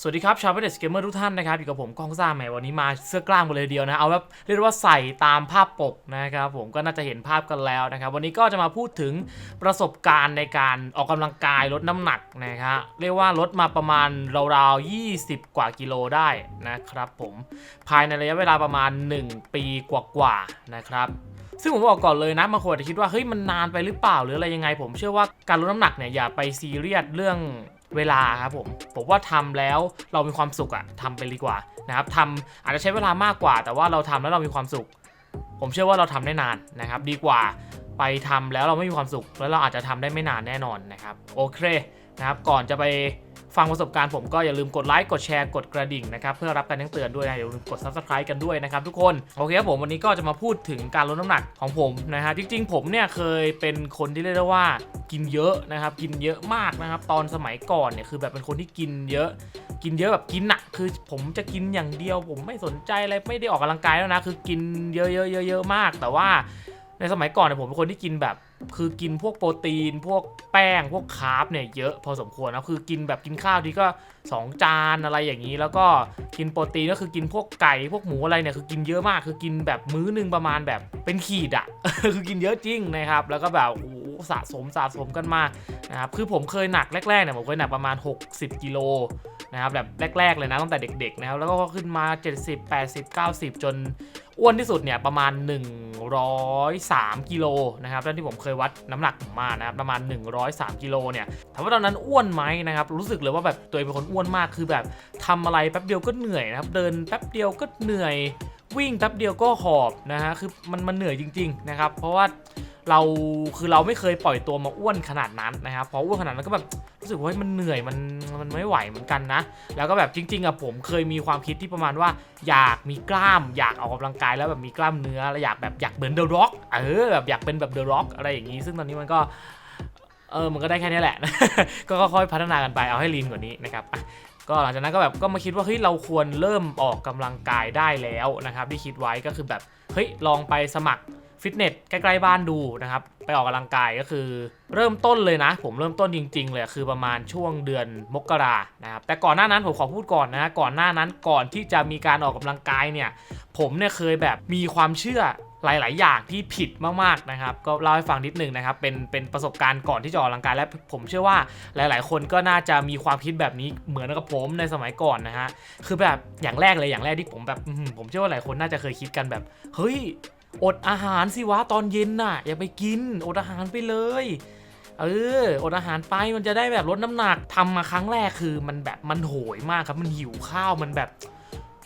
สวัสดีครับ ชาวเวทเกมเมอร์ทุกท่านนะครับ อยู่กับผมกองซ่าแหม่วันนี้มาเสื้อกล้ามกันเลยเดียวนะ เอาแบบเรียกว่าใส่ตามภาพปกนะครับ ผมก็น่าจะเห็นภาพกันแล้วนะครับ วันนี้ก็จะมาพูดถึงประสบการณ์ในการออกกำลังกายลดน้ำหนักนะครับเรียกว่าลดมาประมาณราวๆ 20 กว่ากิโลได้นะครับผมภายในระยะเวลาประมาณ 1 ปีกว่าๆนะครับซึ่งผมบอกก่อนเลยนะบางคนอาจจะคิดว่าเฮ้ยมันนานไปหรือเปล่าหรืออะไรยังไง ผมเชื่อว่าการลดน้ำหนักเนี่ยอย่าไปซีเรียสเรื่อง เวลาครับผมผมว่าทำแล้วเรามีความสุขอะทำไปดีกว่านะครับทำอาจจะใช้เวลามากกว่า แต่ว่าเราทำแล้วเรามีความสุข ผมเชื่อว่าเราทำได้นานนะครับ ดีกว่าไปทำแล้วเราไม่มีความสุข แล้วเราอาจจะทำได้ไม่นานแน่นอนนะครับ โอเคนะครับ ก่อนจะไป ฟังประสบการณ์ผมก็อย่าลืมกดไลค์กดแชร์กดกระดิ่งนะครับเพื่อรับการแจ้งเตือนด้วยนะอย่าลืมกด subscribe กันด้วยนะครับทุกคนโอเคครับผมวันนี้ก็จะมาพูดถึงการลดน้ำหนักของผมนะฮะจริงๆ ผมเนี่ยเคยเป็นคนที่เรียกได้ว่ากินเยอะนะครับกินเยอะมากนะครับตอนสมัยก่อนเนี่ยคือแบบเป็นคนที่กินเยอะ กินเยอะแบบกินหนักคือผมจะกินอย่างเดียว ผมไม่สนใจอะไรไม่ได้ออกกำลังกายแล้วนะคือกินเยอะๆเยอะๆมาก แต่ว่า ในสมัยก่อนเนี่ยผมเป็นคนที่กินแบบ คือกินพวกโปรตีน พวกแป้ง พวกคาร์บเนี่ยเยอะพอสมควรนะคือกินแบบกินข้าวทีก็ 2 จานอะไรอย่างนี้ แล้วก็กินโปรตีนก็คือกินพวกไก่พวกหมูอะไรเนี่ยคือกินเยอะมาก คือกินแบบมื้อหนึงประมาณแบบเป็นขีดอะคือกินเยอะจริงนะครับแล้วก็แบบโอ้สะสมสะสมกันมานะครับคือผมเคยหนักแรกๆเนี่ยผมเคยหนักประมาณ 60กิโล นะครับแบบแรก ๆ เลยนะตั้งแต่เด็ก ๆ นะครับ แล้วก็ขึ้นมา 70 80 90 จนอ้วนที่สุดเนี่ยประมาณ 103กิโลนะครับแล้วที่ผมเคยวัดน้ำหนักผมมานะครับประมาณ 103กิโลเนี่ยถามว่าตอนนั้นอ้วนไหมนะครับรู้สึกเลยว่าแบบตัวเองเป็นคนอ้วนมากคือแบบทำอะไรแป๊บเดียวก็เหนื่อยนะครับเดินแป๊บเดียวก็เหนื่อย วิ่งแป๊บเดียวก็หอบนะฮะคือมันมันเหนื่อยจริงๆนะครับเพราะว่าเราคือเราไม่เคยปล่อยตัวมาอ้วนขนาดนั้นนะครับพออ้วนขนาดนั้นก็แบบรู้สึกว่ามันเหนื่อยมันมันไม่ไหวเหมือนกันนะ แล้วก็แบบจริงๆอะผมเคยมีความคิดที่ประมาณว่า อยากมีกล้ามอยากออกกำลังกายแล้วแบบมีกล้ามเนื้อแล้วอยากแบบอยากเหมือนเดอะร็อกเออแบบอยากเป็นแบบเดอะร็อกอะไรอย่างนี้ ซึ่งตอนนี้มันก็เออมันก็ได้แค่นี้แหละ ก็ค่อยๆพัฒนากันไปเอาให้ลีนกว่านี้นะครับ ก็หลังจากนั้นก็แบบก็มาคิดว่าเฮ้ยเราควรเริ่มออกกำลังกายได้แล้วนะครับ ที่คิดไว้ก็คือแบบเฮ้ยลองไปสมัครฟิตเนสใกล้ๆบ้านดูนะครับไปออกกำลังกายก็คือ เริ่มต้นเลยนะ ผมเริ่มต้นจริง ๆ เลยคือประมาณช่วงเดือนมกรานะครับแต่ก่อนหน้านั้นผมขอพูดก่อนนะก่อนหน้านั้นก่อนที่จะมีการออกกำลังกายเนี่ยผมเนี่ยเคยแบบมีความเชื่อ หลาย ๆ อย่างที่ผิดมาก ๆ นะครับ ก็เล่าให้ฟังนิดนึงนะครับ เป็นเป็นประสบการณ์ก่อนที่จะออกกำลังกายและผมเชื่อว่าหลาย ๆ คนก็น่าจะมีความคิดแบบนี้เหมือนกับผมในสมัยก่อนนะฮะคือแบบอย่างแรกเลยอย่างแรกที่ผมแบบผมเชื่อว่าหลายคนน่าจะเคยคิดกันแบบ เฮ้ยอดอาหารสิวะตอนเย็นน่ะ อย่าไปกินอดอาหารไปเลยเอออดอาหารไปมันจะได้แบบลดน้ำหนักทำมาครั้งแรกคือมันแบบมันโหยมากครับมันหิวข้าวมันแบบ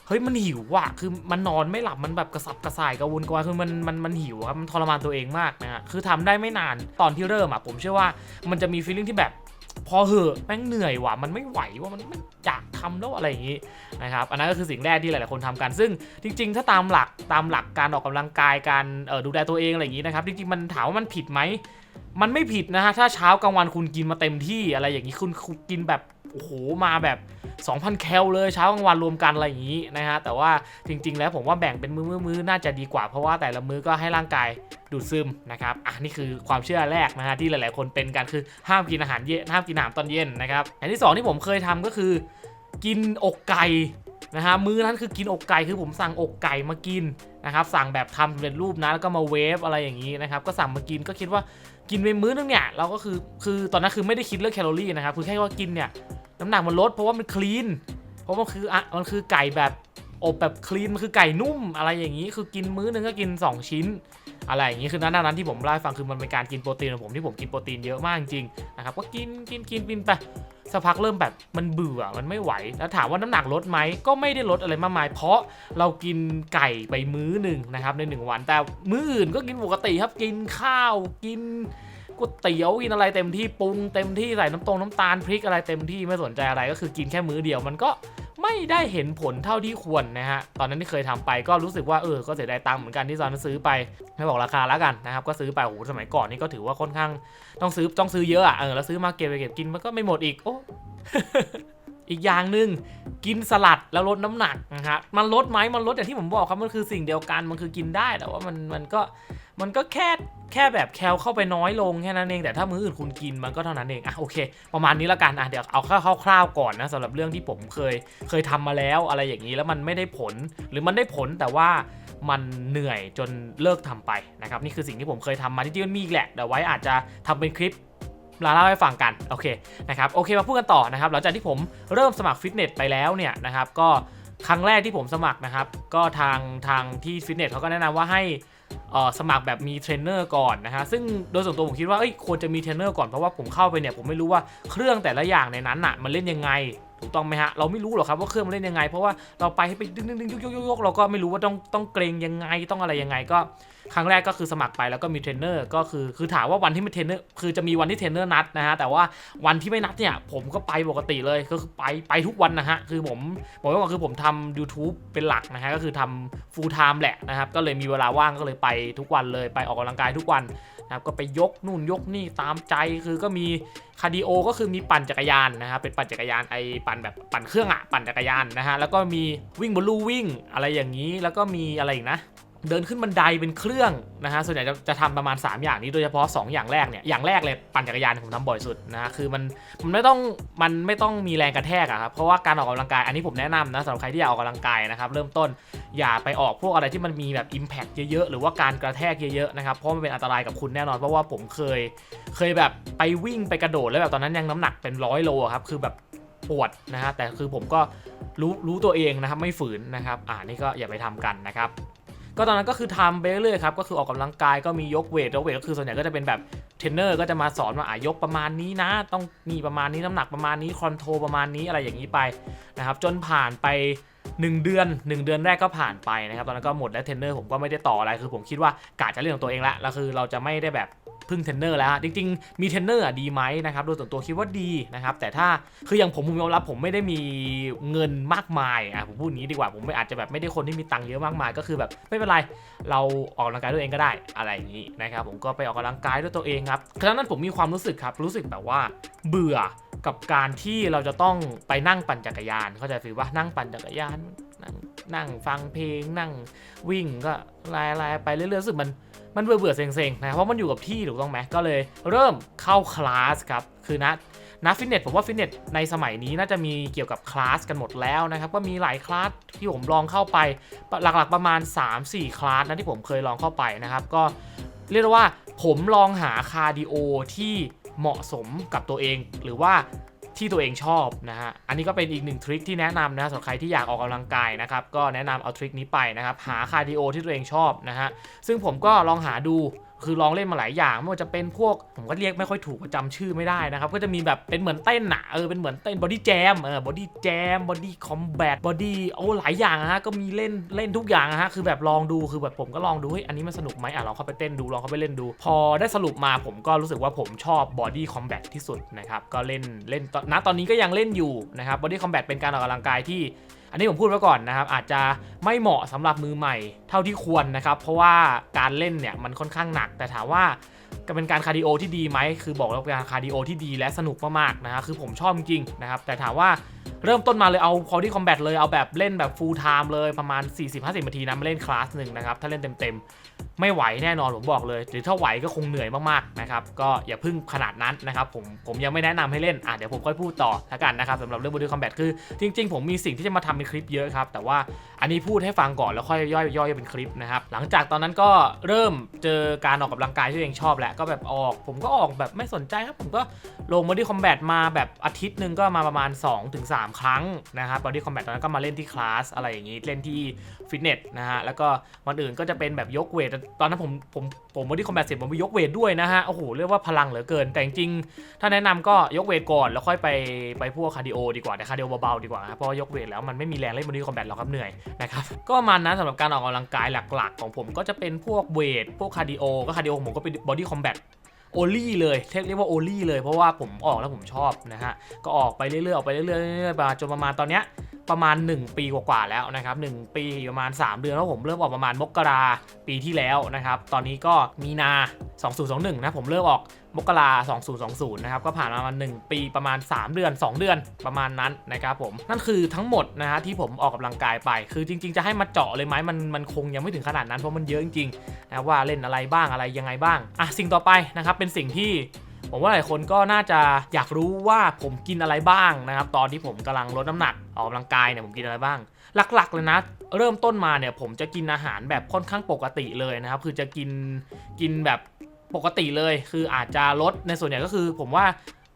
เฮ้ยมันหิวว่ะคือมันนอนไม่หลับมันแบบกระสับกระส่ายกระวนกระวายคือมันมันมันหิวครับมันทรมานตัวเองมากนะฮะคือทำได้ไม่นานตอนที่เริ่มอะผมเชื่อว่ามันจะมีฟีลลิ่งที่แบบพอเหอะแม่งเหนื่อยว่ะมันไม่ไหวว่ามันไม่อยากทำแล้วอะไรอย่างนี้นะครับอันนั้นก็คือสิ่งแรกที่หลายๆคนทำกัน ซึ่งจริง ๆ ถ้าตามหลักตามหลักการออกกำลังกายการออดูแลตัวเองอะไรอย่างนี้นะครับจริงๆมันถามว่ามันผิดไหมมันไม่ผิดนะฮะถ้าเช้ากลางวันคุณกินมาเต็มที่อะไรอย่างนี้คุณกินแบบ โอ้โหมาแบบ 2,000 แคลเลยเช้ากลางวันรวมกันอะไรอย่างนี้นะฮะแต่ว่าจริง ๆ แล้วผมว่าแบ่งเป็นมือมือมือน่าจะดีกว่าเพราะว่าแต่ละมือก็ให้ร่างกายดูดซึมนะครับอะนี่คือความเชื่อแรกนะฮะที่หลาย ๆ คนเป็นกันคือห้ามกินอาหารเย็นห้ามกินอาหารตอนเย็นนะครับอันที่สองที่ผมเคยทำก็คือ กินอกไก่นะฮะมื้อนั้นคือกินอกไก่คือผมสั่งอกไก่มากินนะครับสั่งแบบทำเป็นรูปนะแล้วก็มาเวฟอะไรอย่างนี้นะครับก็สั่งมากินก็คิดว่า กินไปมื้อนึงเนี่ยเราก็คือคือตอนนั้นคือไม่ได้คิดเรื่องแคลอรี่นะครับคือแค่ว่ากินเนี่ยน้ำหนักมันลดเพราะว่ามันคลีนเพราะมันคืออะมันคือไก่แบบอบแบบคลีนมันคือไก่นุ่มอะไรอย่างนี้คือกินมื้อนึงก็กิน 2 ชิ้น อะไรอย่างนี้คือนั้นนั้นที่ผมเล่าให้ฟังคือมันเป็นการกินโปรตีนของผมที่ผมกินโปรตีนเยอะมากจริงนะครับก็กินกินกินกินไป สักพักเริ่มแบบมันเบื่อมันไม่ไหว แล้วถามว่าน้ำหนักลดไหมก็ไม่ได้ลดอะไรมากมาย เพราะเรากินไก่ไปมื้อหนึ่งนะครับในหนึ่งวัน แต่มื้ออื่นก็กินปกติครับกินข้าวกินก๋วยเตี๋ยวกินอะไรเต็มที่ปรุงเต็มที่ใส่น้ำตรงน้ำตาลพริกอะไรเต็มที่ไม่สนใจอะไรก็คือกินแค่มื้อเดียวมันก็ ไม่ได้เห็นผลเท่าที่ควรนะฮะ ตอนนั้นที่เคยทำไปก็รู้สึกว่าเออ ก็เสียดายตังค์เหมือนกันที่ตอนนั้นซื้อไป ไม่บอกราคาแล้วกันนะครับ ก็ซื้อไปโอ้โหสมัยก่อนนี่ก็ถือว่าค่อนข้างต้องซื้อต้องซื้อเยอะอะ เออ แล้วซื้อมาเก็บไปเก็บกินมันก็ไม่หมดอีก โอ้ อีกอย่างหนึ่งกินสลัดแล้วลดน้ำหนักนะครับมันลดไหมมันลดอย่างที่ผมบอกครับ มันคือสิ่งเดียวกัน มันคือกินได้ แต่ว่ามันมันก็ มันก็แค่แค่แบบแคลเข้าไปน้อยลงแค่นั้นเองแต่ถ้ามื้ออื่นคุณกินมันก็เท่านั้นเองอะโอเค ประมาณนี้แล้วกันอะเดี๋ยวเอาคร่าวๆก่อนนะสำหรับเรื่องที่ผมเคยเคยทำมาแล้วอะไรอย่างนี้แล้วมันไม่ได้ผล หรือมันได้ผลแต่ว่ามันเหนื่อยจนเลิกทำไปนะครับนี่คือสิ่งที่ผมเคยทำมาจริงๆมันมีอีกแหละเดี๋ยวไว้อาจจะทำเป็นคลิปมาเล่าให้ฟังกันโอเคนะครับโอเคมาพูดกันต่อนะครับหลังจากที่ผมเริ่มสมัครฟิตเนสไปแล้วเนี่ยนะครับก็ครั้งแรกที่ผมสมัครนะครับ ก็ทางทางที่ฟิตเนสเขาก็แนะนำว่าให้ สมัครแบบมีเทรนเนอร์ก่อนนะฮะซึ่งโดยส่วนตัวผมคิดว่าควรจะมีเทรนเนอร์ก่อนเพราะว่าผมเข้าไปเนี่ยผมไม่รู้ว่าเครื่องแต่ละอย่างในนั้นน่ะมันเล่นยังไง ถูกต้องไหมฮะเราไม่รู้หรอกครับว่าเครื่องมันเล่นยังไง เพราะว่าเราไปให้ไปดึงดึงดึงยกยกยกยกเราก็ไม่รู้ว่าต้องต้องเกรงยังไงต้องอะไรยังไงก็ครั้งแรกก็คือสมัครไปแล้วก็มีเทรนเนอร์ก็คือคือถามว่าวันที่มีเทรนเนอร์คือจะมีวันที่เทรนเนอร์นัดนะฮะแต่ว่าวันที่ไม่นัดเนี่ยผมก็ไปปกติเลยก็คือไปไปทุกวันนะฮะคือผมบอกไว้ก่อนคือผมทำ YouTube เป็นหลักนะฮะก็คือทำ full time แหละนะครับก็เลยมีเวลาว่างก็เลยไปทุกวันเลยไปออกกำลังกายทุกวัน นะครับก็ไปยกนู่นยกนี่ตามใจคือก็มีคาร์ดิโอก็คือมีปั่นจักรยานนะครับเป็นปั่นจักรยานไอปั่นแบบปั่นเครื่องอะปั่นจักรยานนะฮะแล้วก็มีวิ่งบนลู่วิ่งอะไรอย่างนี้แล้วก็มีอะไรอีกนะ เดินขึ้นบันไดเป็นเครื่องนะฮะส่วนใหญ่จะจะทำประมาณ 3 อย่างนี้โดยเฉพาะ 2 อย่างแรกเนี่ยอย่างแรกเลยปั่นจักรยานผมทำบ่อยสุดนะฮะคือมันมันไม่ต้องมันไม่ต้องมีแรงกระแทกอะครับเพราะว่าการออกกำลังกายอันนี้ผมแนะนำนะสำหรับใครที่อยากออกกำลังกายนะครับเริ่มต้นอย่าไปออกพวกอะไรที่มันมีแบบ Impact เยอะๆหรือว่าการกระแทกเยอะๆนะครับเพราะมันเป็นอันตรายกับคุณแน่นอน เพราะว่าผมเคย เคยแบบไปวิ่งไปกระโดดแล้วแบบตอนนั้นยังน้ำหนักเป็นร้อยโลครับคือแบบปวดนะฮะแต่คือผมก็รู้รู้ตัวเองนะครับไม่ฝืนนะครับอ่านี่ก็อย่าไปทำกันนะครับ ก็ตอนนั้นก็คือทำไปเรื่อยๆครับก็คือออกกำลังกายก็มียกเวทยกเวทก็คือส่วนใหญ่ก็จะเป็นแบบเทรนเนอร์ก็จะมาสอนว่าอะยกประมาณนี้นะ ต้องมีประมาณนี้น้ำหนักประมาณนี้คอนโทรลประมาณนี้อะไรอย่างนี้ไปนะครับจนผ่านไป 1 เดือน 1 เดือนแรกก็ผ่านไปนะครับตอนนั้นก็หมดแล้วเทรนเนอร์ผมก็ไม่ได้ต่ออะไรคือผมคิดว่ากะจะเล่นของตัวเองละแล้วคือเราจะไม่ได้แบบพึ่งเทรนเนอร์แล้วฮะจริงๆ มีเทรนเนอร์อะดีไหมนะครับโดยส่วนตัวคิดว่าดีนะครับแต่ถ้าคืออย่างผมผมยอมรับผมไม่ได้มีเงินมากมายอะผมพูดอย่างนี้ดีกว่าผมไม่อาจจะแบบไม่ได้คนที่มีตังค์เยอะมากมาย ก็คือแบบไม่เป็นไรเราออกกำลังกายด้วยเองก็ได้อะไรอย่างนี้นะครับผมก็ไปออกกำลังกายด้วยตัวเองครับครั้งนั้นผมมีความรู้สึกครับ รู้สึกแบบว่า เบื่อกับการที่เราจะต้องไปนั่งปั่นจักรยาน เข้าใจฟีลว่านั่งปั่นจักรยาน นั่งนั่งฟังเพลง นั่งวิ่งก็ไล่ๆไปเรื่อยๆรู้สึกมันมันเบื่อเบื่อเซ็งๆนะเพราะมันอยู่กับที่ถูกต้องไหมก็เลยเริ่มเข้าคลาสครับคือนะนักฟิตเนสผมว่าฟิตเนสในสมัยนี้น่าจะมีเกี่ยวกับคลาสกันหมดแล้วนะครับ ก็มีหลายคลาสที่ผมลองเข้าไปหลักๆประมาณ 3-4 คลาสนะที่ผมเคยลองเข้าไปนะครับ ก็เรียกว่า ผมลองหาคาร์ดิโอที่เหมาะสมกับตัวเอง หรือว่าที่ตัวเองชอบนะฮะ อันนี้ก็เป็นอีกหนึ่งทริคที่แนะนำนะสำหรับใครที่อยากออกกำลังกายนะครับ ก็แนะนำเอาทริคนี้ไปนะครับ หาคาร์ดิโอที่ตัวเองชอบนะฮะ ซึ่งผมก็ลองหาดู คือลองเล่นมาหลายอย่างไม่ว่าจะเป็นพวกผมก็เรียกไม่ค่อยถูกจำชื่อไม่ได้นะครับ ก็จะมีแบบเป็นเหมือนเต้นอะเออเป็นเหมือนเต้นบอดี้แจมเออบอดี้แจมบอดี้คอมแบทบอดี้โอ้หลายอย่างอะฮะก็มีเล่นเล่นทุกอย่างอะฮะคือแบบลองดูคือแบบผมก็ลองดูเฮ้ยอันนี้มันสนุกไหมอะลองเข้าไปเต้นดูลองเข้าไปเล่นดู พอได้สรุปมาผมก็รู้สึกว่าผมชอบบอดี้คอมแบทที่สุดนะครับก็เล่นเล่นตอนณตอนนี้ก็ยังเล่นอยู่นะครับบอดี้คอมแบทเป็นการออกกำลังกายที่อันนี้ผมพูดไว้ก่อนนะครับ อาจจะไม่เหมาะสำหรับมือใหม่ เท่าที่ควรนะครับ เพราะว่าการเล่นเนี่ยมันค่อนข้างหนัก แต่ถามว่าก็เป็นการคาร์ดิโอที่ดีไหมคือบอกแล้วเป็นการคาร์ดิโอที่ดีและสนุกมากๆนะครับคือผมชอบจริงนะครับแต่ถามว่า เริ่มต้นมาเลยเอา Body Combat เลยเอาแบบเล่นแบบ full time เลยประมาณ 40-50นาทีนะมาเล่นคลาสหนึ่งนะครับถ้าเล่นเต็มๆ ไม่ไหวแน่นอนผมบอกเลย หรือถ้าไหวก็คงเหนื่อยมากๆนะครับก็อย่าพึ่งขนาดนั้นนะครับผมผมยังไม่แนะนำให้เล่นอะเดี๋ยวผมค่อยพูดต่อล้วกันนะครับสำหรับเรื่อง Body Combat คือจริง ๆ ผมมีสิ่งที่จะมาทำเป็นคลิปเยอะครับแต่ว่าอันนี้พูดให้ฟังก่อนแล้วค่อยย่อยย่อยเป็นคลิปนะครับหลังจากตอนนั้นก็เริ่มเจอการออกกำลังกายที่ตัวเองชอบแหละก็แบบออก ผมก็ออกแบบไม่สนใจครับผมก็ ลง Body Combat มาแบบอาทิตย์หนึ่งก็มาประมาณ 2-3 ครั้งนะครับ Body Combat ตอนนั้นก็มาเล่นที่คลาสอะไรอย่างนี้เล่นที่ฟิตเนสนะฮะแล้วก็วันอื่นก็จะเป็นแบบยกเวทตอนนั้นผมผมผม Body Combat เสร็จผมไปยกเวทด้วยนะฮะโอ้โหเรียกว่าพลังเหลือเกินแต่จริงถ้าแนะนำก็ยกเวทก่อนแล้วค่อยไปไปพวกคาร์ดิโอดีกว่าแต่คาร์ดิโอเบาๆดีกว่านะเพราะยกเวทแล้วมันไม่มีแรงเล่น Body Combat หรอกครับเหนื่อยนะครับก็ประมันนสำหรับการออกกำลังกายหลักๆ ของผมก็จะเป็นพวกเวทพวกคาร์ดิโอก็คาร์ดิโอผมก็เป็น Body Combat โอลี่เลยเรียกว่าโอลี่เลยเพราะว่าผมออกแล้วผมชอบนะฮะ ก็ออกไปเรื่อยๆ ออกไปเรื่อยๆมาจนประมาณตอนเนี้ยประมาณ 1 ปีกว่าๆแล้วนะครับ1ปีประมาณ 3 เดือนแล้วผมเริ่มออกประมาณมกราปีที่แล้วนะครับ ตอนนี้ก็มีนา 2021 นะ ผมเริ่มออกมกรา2020 นะครับ ก็ผ่านมาประมาณ1ปีประมาณ 3 เดือน 2 เดือนประมาณนั้นนะครับผม นั่นคือทั้งหมดนะฮะที่ผมออกกำลังกายไป คือจริง ๆ จะให้มาเจาะเลยไหมมันมันคงยังไม่ถึงขนาดนั้น เพราะมันเยอะจริงๆนะว่าเล่นอะไรบ้างอะไรยังไงบ้าง อะสิ่งต่อไปนะครับเป็นสิ่งที่ผมว่าหลายคนก็น่าจะอยากรู้ว่าผมกินอะไรบ้างนะครับ ตอนที่ผมกำลังลดน้ำหนักออกกำลังกายเนี่ยผมกินอะไรบ้าง หลักๆเลยนะ เริ่มต้นมาเนี่ยผมจะกินอาหารแบบค่อนข้างปกติเลยนะครับ คือจะกินกินแบบ ปกติเลยคืออาจจะลดในส่วนใหญ่ก็คือผมว่า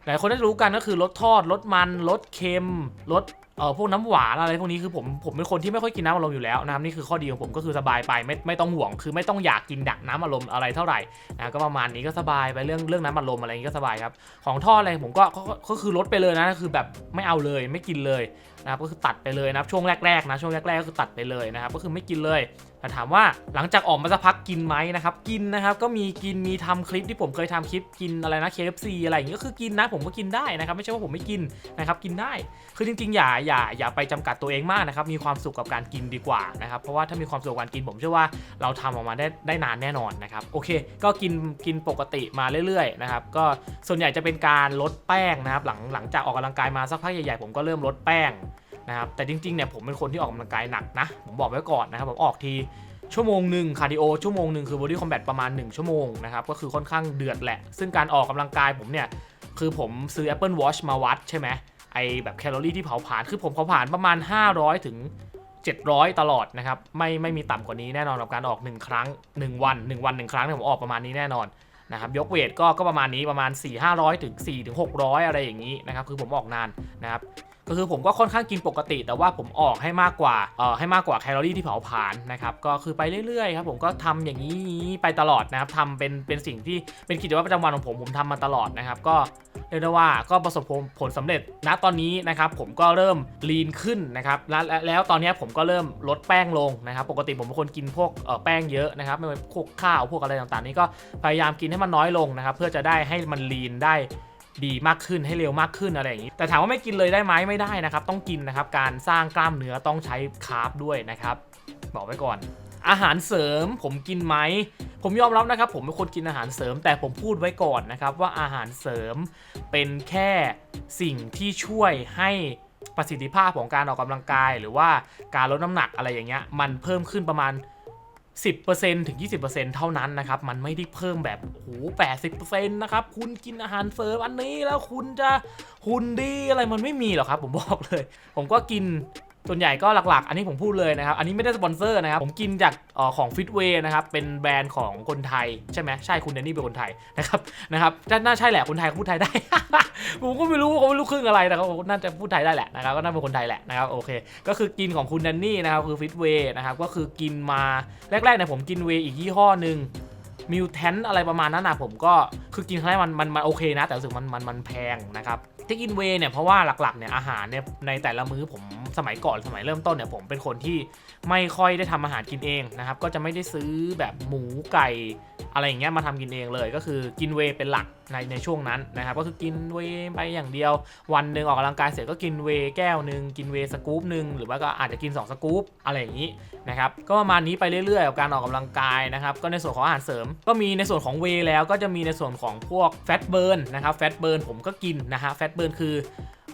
หลายคนได้รู้กันก็คือลดทอดลดมันลดเค็มลดเออพวกน้ำหวานอะไรพวกนี้คือผมผมเป็นคนที่ไม่ค่อยกินน้ำอารมณ์อยู่แล้วนะครับนี่คือข้อดีของผมก็คือสบายไปไม่ไม่ต้องห่วง คือไม่ต้องอยากกินดักน้ำอารมณ์อะไรเท่าไหร่นะก็ประมาณนี้ก็สบายไปเรื่องเรื่องน้ำอารมณ์อะไรอย่างนี้ก็สบายครับของทอดอะไรผมก็ก็คือลดไปเลยนะคือแบบไม่เอาเลยไม่กินเลย นะครับก็คือตัดไปเลยนะครับช่วงแรกๆนะช่วงแรกๆก็คือตัดไปเลยนะครับก็คือไม่กินเลยแต่ถามว่าหลังจากออกมาสักพักกินไหมนะครับกินนะครับก็มีกินมีทำคลิปที่ผมเคยทำคลิปกินอะไรนะ KFC อะไรอย่างนี้ก็คือกินนะผมก็กินได้นะครับไม่ใช่ว่าผมไม่กินนะครับกินได้ คือจริงๆอย่าอย่าอย่าไปจำกัดตัวเองมากนะครับมีความสุขกับการกินดีกว่านะครับเพราะว่าถ้ามีความสุขกับการกินผมเชื่อว่าเราทำออกมาได้ได้นานแน่นอนนะครับโอเค ก็กินกินปกติมาเรื่อยๆนะครับก็ส่วนใหญ่จะเป็นการลดแป้งนะครับหลังหลังจากออกกำลังกายมาสักพักใหญ่ๆผมก็เริ่มลดแป้งนะครับแต่จริงๆเนี่ยผมเป็นคนที่ออกกำลังกายหนักนะผมบอกไว้ก่อนนะครับผมออกทีชั่วโมงหนึ่งคาร์ดิโอชั่วโมงหนึ่งคือบอดี้คอมแบทประมาณ 1 ชั่วโมงนะครับก็คือค่อนข้างเดือดแหละ ซึ่งการออกกำลังกายผมเนี่ยคือผมซื้อ Apple Watch มาวัดใช่ไหม ไอแบบแคลอรี่ที่เผาผลาญคือผมเผาผลาญประมาณ 500 ถึง 700 ตลอดนะครับ ไม่ไม่มีต่ำกว่านี้แน่นอนกับการออก 1 ครั้ง 1 วัน 1 วัน 1 ครั้งเนี่ยผมออกประมาณนี้แน่นอนนะครับยกเวทก็ก็ประมาณนี้ประมาณ 4 500 ถึง 4 ถึง 600 อะไรอย่างนี้นะครับ คือผมออกนานนะครับ ก็คือผมก็ค่อนข้างกินปกติ แต่ว่าผมออกให้มากกว่าเอ่อให้มากกว่าแคลอรี่ที่เผาผลาญนะครับก็คือไปเรื่อยๆครับผมก็ทำอย่างนี้ไปตลอดนะครับทำเป็นเป็นสิ่งที่เป็นกิจวัตรประจำวันของผมผมทำมาตลอดนะครับก็เรียกได้ว่าก็ประสบผลสำเร็จณตอนนี้นะครับผมก็เริ่มลีนขึ้นนะครับแล้วแล้วตอนนี้ผมก็เริ่มลดแป้งลงนะครับ ปกติผมเป็นคนกินพวกเอ่อแป้งเยอะนะครับไม่ว่าพวกข้าวพวกอะไรต่างๆ นี่ก็พยายามกินให้มันน้อยลงนะครับ เพื่อจะได้ให้มันลีนได้ ดีมากขึ้นให้เร็วมากขึ้นอะไรอย่างนี้ แต่ถามว่าไม่กินเลยได้ไหมไม่ได้นะครับ ต้องกินนะครับ การสร้างกล้ามเนื้อต้องใช้คาร์บด้วยนะครับ บอกไว้ก่อน อาหารเสริมผมกินไหมผมยอมรับนะครับ ผมเป็นคนกินอาหารเสริม แต่ผมพูดไว้ก่อนนะครับ ว่าอาหารเสริมเป็นแค่สิ่งที่ช่วยให้ประสิทธิภาพของการออกกำลังกาย หรือว่าการลดน้ำหนักอะไรอย่างเงี้ยมันเพิ่มขึ้นประมาณ 10%ถึง 20%เท่านั้นนะครับ มันไม่ได้เพิ่มแบบโอ้โห80%นะครับ คุณกินอาหารเสริมอันนี้แล้วคุณจะหุ่นดีอะไรมันไม่มีหรอกครับ ผมบอกเลย ผมก็กิน ส่วนใหญ่ก็หลักๆ อันนี้ผมพูดเลยนะครับ อันนี้ไม่ได้สปอนเซอร์นะครับ ผมกินจากออของ Fitway นะครับ เป็นแบรนด์ของคนไทย ใช่ไหมใช่คุณแดนนี่เป็นคนไทยนะครับนะครับน่าใช่แหละคนไทยพูดไทยได้ ผมก็ไม่รู้เขาไม่รู้ครึ่งอะไรนะครับน่าจะพูดไทยได้แหละนะครับก็น่าเป็นคนไทยแหละนะครับโอเค ก็คือกินของคุณแดนนี่นะครับคือ Fitway นะครับก็คือกินมาแรกๆเนี่ยผมกินเวย์อีกยี่ห้อหนึ่ง มิวแทนอะไรประมาณนั้นนะผมก็คือกินครั้งแรกมันมันมันโอเคนะ แต่รู้สึกมันมันมันแพงนะครับที่กินเวย์เนี่ยเพราะว่าหลักๆเนี่ยอาหารเนี่ยในแต่ละมื้อผมสมัยก่อนสมัยเริ่มต้นเนี่ยผมเป็นคนที่ไม่ค่อยได้ทำอาหารกินเองนะครับก็จะไม่ได้ซื้อแบบหมูไก่อะไรอย่างเงี้ยมาทำกินเองเลย ก็คือกินเวย์เป็นหลักในในช่วงนั้นนะครับก็คือกินเวย์ไปอย่างเดียว วันหนึ่งออกกำลังกายเสร็จก็กินเวย์แก้วหนึ่งกินเวย์สกู๊ปหนึ่งหรือว่าก็อาจจะกิน 2 สกู๊ปอะไรอย่างนี้นะครับก็ประมาณนี้ไปเรื่อยๆกับการออกกำลังกายนะครับก็ในส่วนของอาหารเสริมก็มีในส่วนของเวแล้วก็จะมีในส่วนของพวกแฟตเบิร์นนะครับแฟตเบิร์นผมก็กินนะฮะแฟตเบิร์นคือ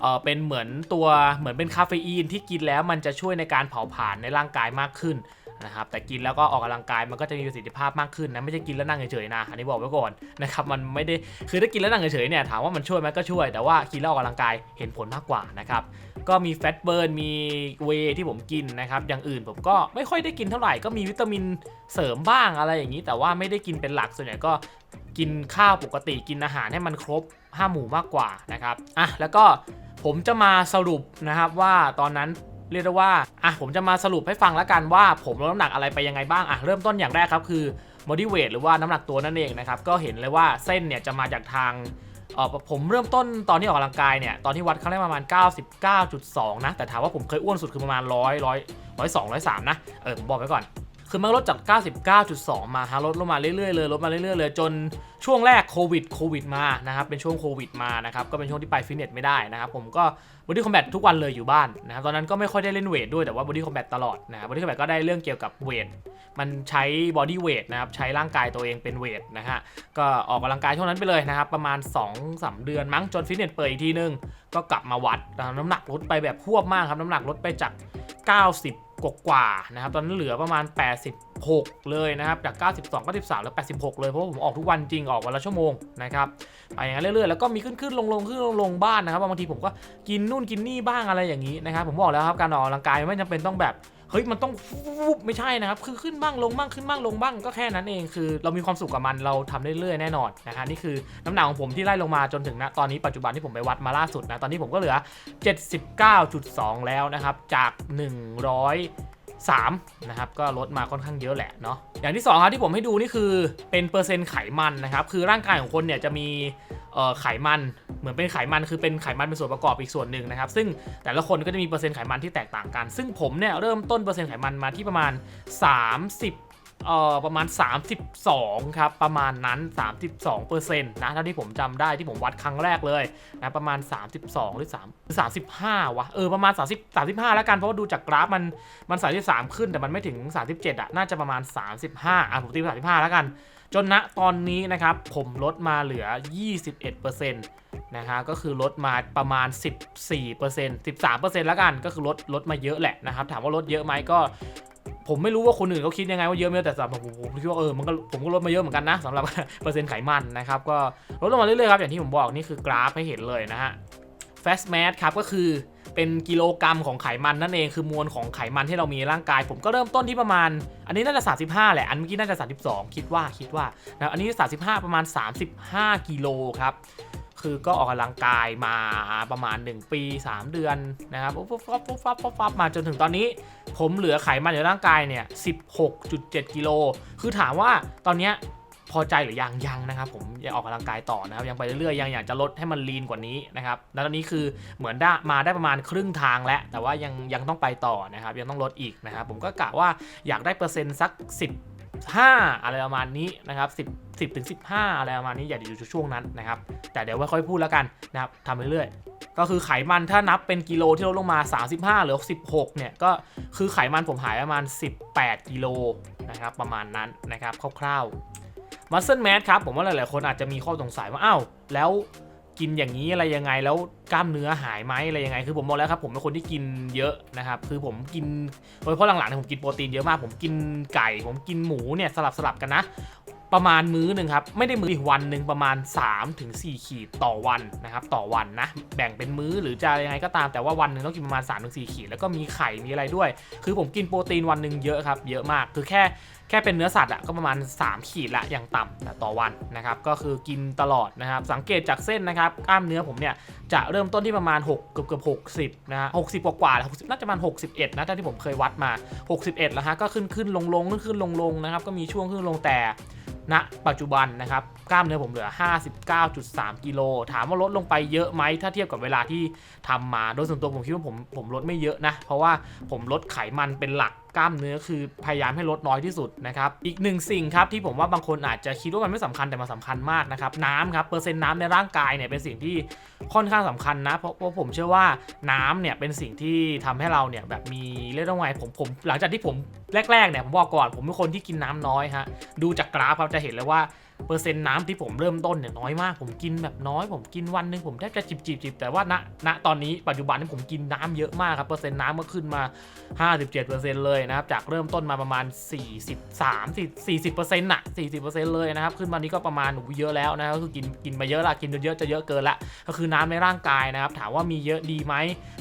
เออเป็นเหมือนตัวเหมือนเป็นคาเฟอีนที่กินแล้วมันจะช่วยในการเผาผลาญในร่างกายมากขึ้น นะครับแต่กินแล้วก็ออกกำลังกายมันก็จะมีประสิทธิภาพมากขึ้นนะไม่ใช่กินแล้วนั่งเฉยๆนะอันนี้บอกไว้ก่อนนะครับมันไม่ได้คือถ้ากินแล้วนั่งเฉยๆเนี่ยถามว่ามันช่วยไหมก็ช่วย แต่ว่ากินแล้วออกกำลังกายเห็นผลมากกว่านะครับก็มีแฟตเบิร์นมีเวที่ผมกินนะครับอย่างอื่นผมก็ไม่ค่อยได้กินเท่าไหร่ก็มีวิตามินเสริมบ้างอะไรอย่างนี้ แต่ว่าไม่ได้กินเป็นหลักส่วนใหญ่ก็กินข้าวปกติกินอาหารให้มันครบ5หมู่มากกว่านะครับอะแล้วก็ผมจะมาสรุปนะครับว่าตอนนั้น เรียกได้ว่าอะผมจะมาสรุปให้ฟังแล้วกันว่า ผมลดน้ำหนักอะไรไปยังไงบ้างอะเริ่มต้นอย่างแรกครับคือ body weight หรือว่าน้ำหนักตัวนั่นเองนะครับก็เห็นเลยว่าเส้นเนี่ยจะมาจากทางเออผมเริ่มต้นตอนที่ออกกำลังกายเนี่ยตอนที่วัดครั้งแรกประมาณ 99.2 นะ แต่ถามว่าผมเคยอ้วนสุดคือประมาณ 100 100 102 103 นะ เออผมบอกไว้ก่อน คือมันลดจาก 99.2 มาฮะลดลงมาเรื่อยๆเลยลดมาเรื่อยๆเลยจนช่วงแรกโควิดโควิดมานะครับเป็นช่วงโควิดมานะครับก็เป็นช่วงที่ไปฟิตเนสไม่ได้นะครับผมก็บอดี้คอมแบททุกวันเลยอยู่บ้านนะครับตอนนั้นก็ไม่ค่อยได้เล่นเวทด้วยแต่ว่าบอดี้คอมแบทตลอดนะครับบอดี้คอมแบทก็ได้เรื่องเกี่ยวกับเวทมันใช้บอดี้เวทนะครับใช้ร่างกายตัวเองเป็นเวทนะฮะก็ออกกำลังกายช่วงนั้นไปเลยนะครับประมาณ2-3เดือนมั้งจนฟิตเนสเปิดอีกทีนึงก็กลับมาวัดนะครับน้ำหนักลดไปแบบพวบมากครับน้ำหนักลดไปจาก 90 กว่ากว่าๆนะครับตอนนั้นเหลือประมาณ 86 เลยนะครับจาก 92 93แล้ว 86 เลยเพราะผมออกทุกวันจริงออกวันละชั่วโมงนะครับไปอย่างนั้นเรื่อยๆแล้วก็มีขึ้นขึ้นลงลงขึ้นลงลงบ้านนะครับบางทีผมก็กินนู่นกินนี่บ้างอะไรอย่างนี้นะครับผมบอกแล้วครับการออกกำลังกายไม่จำเป็นต้องแบบ เฮ้ยมันต้องฟุบไม่ใช่นะครับ คือขึ้นบ้างลงบ้างขึ้นบ้างลงบ้างก็แค่นั้นเองคือ เรามีความสุขกับมันเราทำได้เรื่อยๆแน่นอนนะฮะนี่คือน้ำหนักของผมที่ไล่ลงมาจนถึงณตอนนี้ปัจจุบันที่ผมไปวัดมาล่าสุดนะตอนนี้ผมก็เหลือ 79.2 แล้วนะครับจาก 3นะครับก็ลดมาค่อนข้างเยอะแหละเนาะอย่างที่2ครับที่ผมให้ดูนี่คือเป็นเปอร์เซ็นต์ไขมันนะครับคือร่างกายของคนเนี่ยจะมีไขมันเหมือนเป็นไขมันคือเป็นไขมันเป็นส่วนประกอบอีกส่วนหนึ่งนะครับ ซึ่งแต่ละคนก็จะมีเปอร์เซ็นต์ไขมันที่แตกต่างกัน ซึ่งผมเนี่ยเริ่มต้นเปอร์เซ็นต์ไขมันมาที่ประมาณ 30 เอ่อประมาณ 32 ครับ ประมาณนั้น 32เปอร์เซ็นต์นะเท่าที่ผมจำได้ที่ผมวัดครั้งแรกเลยนะประมาณ 32 หรือ3หรือ35วะเออประมาณ 30 35 แล้วกันเพราะว่าดูจากกราฟมันมัน 33 ขึ้นแต่มันไม่ถึง 37อะน่าจะประมาณ 35อะผมตีเป็น35 แล้วกัน จนณตอนนี้นะครับผมลดมาเหลือ 21%นะฮะก็คือลดมาประมาณ 14% 13%แล้วกันก็คือลดลดมาเยอะแหละนะครับ ถามว่าลดเยอะไหมก็ ผมไม่รู้ว่าคนอื่นเขาคิดยังไงว่าเยอะไหมแต่สำหรับผมผมคิดว่าเออมันก็ผมก็ลดมาเยอะเหมือนกันนะสำหรับเปอร์เซ็นต์ไขมันนะครับก็ลดลงมาเรื่อยๆครับอย่างที่ผมบอกนี่คือกราฟให้เห็นเลยนะฮะ fast mass ครับก็คือเป็นกิโลกรัมของไขมันนั่นเองคือมวลของไขมันที่เรามีในร่างกาย ผมก็เริ่มต้นที่ประมาณ อันนี้น่าจะ 35 แหละ อันเมื่อกี้น่าจะ 32 คิดว่าคิดว่านะอันนี้ 35 ประมาณ 35 กิโลครับ คือก็ออกกำลังกายมาประมาณ 1 ปี 3 เดือนนะครับปุ๊บปั๊บปั๊บปั๊บปั๊บปั๊บมาจนถึงตอนนี้ ผมเหลือไขมันในร่างกายเนี่ย 16.7 กิโล คือถามว่าตอนเนี้ยพอใจหรือยังยังนะครับผมยังออกกำลังกายต่อนะครับยังไปเรื่อยๆยังอยากจะลดให้มันลีนกว่านี้นะครับแล้วตอนนี้คือเหมือนได้มาได้ประมาณครึ่งทางแล้ว แต่ว่ายังยังต้องไปต่อนะครับยังต้องลดอีกนะครับผมก็กะว่าอยากได้เปอร์เซ็นต์สัก 15 อะไรประมาณนี้นะครับ10 10ถึง15 อะไรประมาณนี้อย่าอยู่ช่วงนั้นนะครับแต่เดี๋ยวไว้ค่อยพูดแล้วกันนะครับทำเรื่อยๆก็คือไขมันถ้านับเป็นกิโลที่ลดลงมา 35 หรือ 16 เนี่ยก็คือไขมันผมหายประมาณ 18 กิโลนะครับประมาณนั้นนะครับคร่าวๆมัสเซ e แมสครับผมว่าหลายๆคนอาจจะมีข้อสงสัยว่าอ้าวแล้ว กินอย่างนี้อะไรยังไงแล้วกล้ามเนื้อหายไหมอะไรยังไง คือผมบอกแล้วครับผมเป็นคนที่กินเยอะนะครับคือผมกินโดยเฉพาะหลังๆเนี่ยผมกินโปรตีนเยอะมากผมกินไก่ ผมกินหมูเนี่ยสลับสลับกันนะ ประมาณมื้อหนึ่งครับ ไม่ได้มื้ออีกวันหนึ่งประมาณ3-4ถึง4ขีดต่อวันนะครับ ต่อวันนะ แบ่งเป็นมื้อหรือจะยังไงก็ตามแต่ว่าวันหนึ่งต้องกินประมาณ3-4ถึง4ขีด แล้วก็มีไข่มีอะไรด้วย คือผมกินโปรตีนวันหนึ่งเยอะครับ เยอะมาก คือแค่แค่เป็นเนื้อสัตว์อะก็ประมาณ 3 ขีดละอย่างต่ำนะต่อวันนะครับ ก็คือกินตลอดนะครับ สังเกตจากเส้นนะครับ กล้ามเนื้อผมเนี่ยจะเริ่มต้นที่ประมาณ 6 เกือบเกือบ60นะฮะ60กว่ากว่าๆแล้วน่าจะประมาณ61นะถ้าที่ผมเคยวัดมา 61 แล้วฮะก็ขึ้นขึ้นลงลงขึ้นขึ้นลงลงนะครับ ก็มีช่วงขึ้นลงแต่ ณปัจจุบันนะครับกล้ามเนื้อผมเหลือ 59.3 กิโลถามว่าลดลงไปเยอะไหมถ้าเทียบกับเวลาที่ทำมาโดยส่วนตัวผมคิดว่าผมผมลดไม่เยอะนะ เพราะว่าผมลดไขมันเป็นหลัก กล้ามเนื้อคือพยายามให้ลดน้อยที่สุดนะครับอีกหนึ่งสิ่งครับที่ผมว่าบางคนอาจจะคิดว่ามันไม่สำคัญแต่มันสำคัญมากนะครับน้ำครับเปอร์เซ็นต์น้ำในร่างกายเนี่ยเป็นสิ่งที่ค่อนข้างสำคัญนะเพราะเพราผมเชื่อว่าน้ำเนี่ยเป็นสิ่งที่ทำให้เราเนี่ยแบบมีเรียกได้ว่าไงผมผมหลังจากที่ผมแรกๆเนี่ยผมบอกก่อนผมเป็นคนที่กินน้ำน้อยฮะดูจากกราฟครับจะเห็นเลยว่า เปอร์เซ็นต์น้ำที่ผมเริ่มต้นเนี่ยน้อยมาก ผมกินแบบน้อย ผมกินวันหนึ่งผมแทบจะจิบจิบจิบแต่ว่าณณตอนนี้ปัจจุบันนี้ผมกินน้ำเยอะมากครับเปอร์เซ็นต์น้ำก็ขึ้นมา 57%เลยนะครับ จากเริ่มต้นมาประมาณ 43 40%น่ะ40%เลยนะครับ ขึ้นมานี้ก็ประมาณหนูเยอะแล้วนะก็คือกินกินมาเยอะละกินจนเยอะจะเยอะเกินละก็คือน้ำในร่างกายนะครับ ถามว่ามีเยอะดีไหม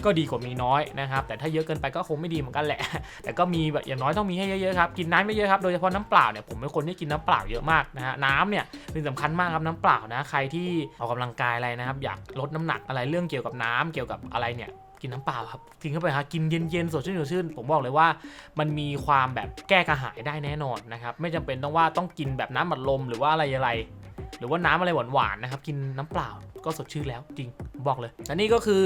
ก็ดีกว่ามีน้อยนะครับ แต่ถ้าเยอะเกินไปก็คงไม่ดีเหมือนกันแหละ แต่ก็มีแบบอย่างน้อยต้องมีให้เยอะๆครับกินน้ำไม่เยอะครับโดยเฉพาะน้ำเปล่าเนี่ยผมเป็นคนที่กินน้ำเปล่าเยอะมากนะฮะน้ำเนี่ยเป็นสำคัญมากครับน้ำเปล่านะใครที่ออกกำลังกายอะไรนะครับ อยากลดน้ำหนักอะไรเรื่องเกี่ยวกับน้ำเกี่ยวกับอะไรเนี่ยกินน้ำเปล่าครับกินเข้าไปฮะกินเย็นๆสดชื่นสดชื่นผมบอกเลยว่า มันมีความแบบแก้กระหายได้แน่นอนนะครับไม่จำเป็นต้องว่าต้องกินแบบน้ำบัดลมหรือว่าอะไรอะไรหรือว่าน้ำอะไรหวานๆนะครับกินน้ำเปล่าก็สดชื่นแล้วจริงบอกเลยและนี่ก็คือ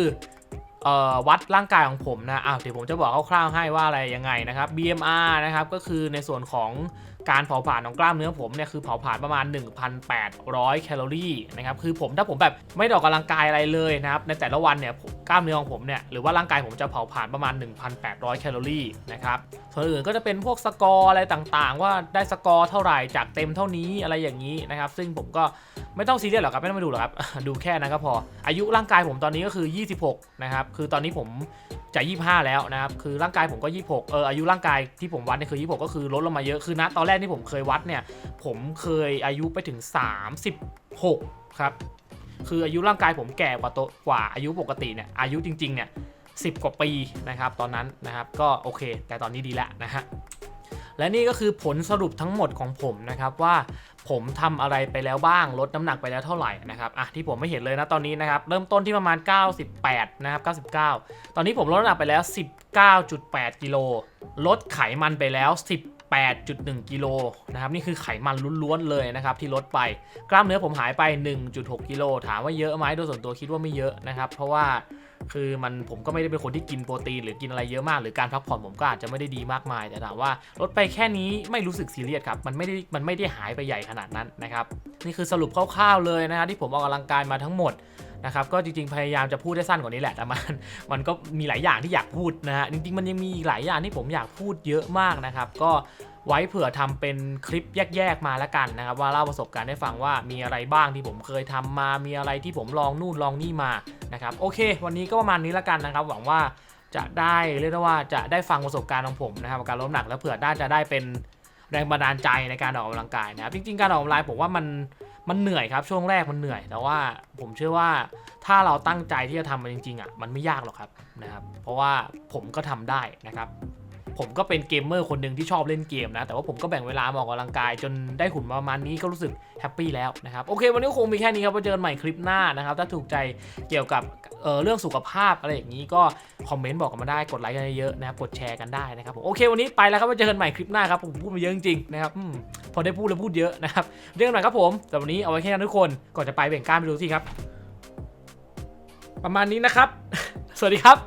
ออวัดร่างกายของผมนะอ้าวเดี๋ยวผมจะบอกคร่าวๆให้ว่าอะไรยังไงนะครับ BMR นะครับก็คือในส่วนของ การเผาผลาญของกล้ามเนื้อผมเนี่ยคือเผาผลาญประมาณ 1,800 แคลอรี่นะครับคือผมถ้าผมแบบไม่ออกกำลังกายอะไรเลยนะครับในแต่ละวันเนี่ยกล้ามเนื้อของผมเนี่ยหรือว่าร่างกายผมจะเผาผลาญประมาณ 1,800 แคลอรี่นะครับส่วนอื่นก็จะเป็นพวกสกอร์อะไรต่างๆ ว่าได้สกอร์เท่าไหร่จากเต็มเท่านี้อะไรอย่างนี้นะครับซึ่งผมก็ไม่ต้องซีเรียสหรอกครับไม่ต้องมาดูหรอกครับดูแค่นั้นก็พอ อายุร่างกายผมตอนนี้ก็คือ 26 นะครับคือตอนนี้ผมจะ25 แล้วนะครับคือร่างกายผมก็ 26เอออายุร่างกายที่ผมวัดเนี่ยคือ 26 ก็คือลดลงมาเยอะคือณตอนแรกที่ผมเคยวัดเนี่ย ผมเคยอายุไปถึง 36 ครับ คืออายุร่างกายผมแก่กว่าโตกว่าอายุปกติเนี่ย อายุจริง ๆ เนี่ย10กว่าปีนะครับ ตอนนั้นนะครับ ก็โอเค แต่ตอนนี้ดีแล้วนะฮะ และนี่ก็คือผลสรุปทั้งหมดของผมนะครับว่าผมทำอะไรไปแล้วบ้าง ลดน้ำหนักไปแล้วเท่าไหร่นะครับอะที่ผมไม่เห็นเลยนะตอนนี้นะครับเริ่มต้นที่ประมาณ 98 นะครับ 99 ตอนนี้ผมลดน้ำหนักไปแล้ว 19.8 กิโล ลดไขมันไปแล้ว 8.1 กิโลนะครับนี่คือไขมันล้วนๆเลยนะครับที่ลดไปกล้ามเนื้อผมหายไป 1.6 กิโลถามว่าเยอะไหมโดยส่วนตัวคิดว่าไม่เยอะนะครับเพราะว่าคือมันผมก็ไม่ได้เป็นคนที่กินโปรตีนหรือกินอะไรเยอะมาก หรือการพักผ่อนผมก็อาจจะไม่ได้ดีมากมาย แต่ถามว่าลดไปแค่นี้ไม่รู้สึกซีเรียสครับมันไม่ได้มันไม่ได้หายไปใหญ่ขนาดนั้นนะครับนี่คือสรุปคร่าวๆเลยนะครับที่ผมออกกำลังกายมาทั้งหมด นะครับก็จริงๆพยายามจะพูดได้สั้นกว่านี้แหละแต่มันมันก็มีหลายอย่างที่อยากพูดนะฮะจริงๆมันยังมีอีกหลายอย่างที่ผมอยากพูดเยอะมากนะครับ ก็ไว้เผื่อทำเป็นคลิปแยกๆมาแล้วกันนะครับ ว่าเล่าประสบการณ์ให้ฟังว่ามีอะไรบ้างที่ผมเคยทำมา มีอะไรที่ผมลองนู่นลองนี่มานะครับโอเค วันนี้ก็ประมาณนี้แล้วกันนะครับ หวังว่าจะได้เรียกได้ว่าจะได้ฟังประสบการณ์ของผมนะครับการลดน้ำหนักแล้วเผื่อน่าจะได้เป็นแรงบันดาลใจในการออกกำลังกายนะครับจริงๆการออกกำลังกายผมว่ามัน มันเหนื่อยครับช่วงแรกมันเหนื่อยแต่ว่าผมเชื่อว่าถ้าเราตั้งใจที่จะทำมันจริงๆอะมันไม่ยากหรอกครับนะครับ เพราะว่าผมก็ทำได้นะครับ ผมก็เป็นเกมเมอร์คนหนึ่งที่ชอบเล่นเกมนะ แต่ว่าผมก็แบ่งเวลามาออกกำลังกาย จนได้หุ่นประมาณนี้ก็รู้สึกแฮปปี้แล้วนะครับ โอเค วันนี้ก็คงมีแค่นี้ครับไว้เจอกันใหม่คลิปหน้านะครับ ถ้าถูกใจเกี่ยวกับ เออเรื่องสุขภาพอะไรอย่างนี้ก็คอมเมนต์บอกกันมาได้กดไลค์กันเยอะนะครับกดแชร์กันได้นะครับผมโอเควันนี้ไปแล้วครับไว้เจอกันใหม่คลิปหน้าครับผมพูดมาเยอะจริงๆนะครับอพอได้พูดแล้วพูดเยอะนะครับเรื่องหน่อยครับผมแต่วันนี้เอาไว้แค่นั้นทุกคนก่อนจะไปเบ่งกล้ามไปดูสิครับ ประมาณนี้นะครับ สวัสดีครับ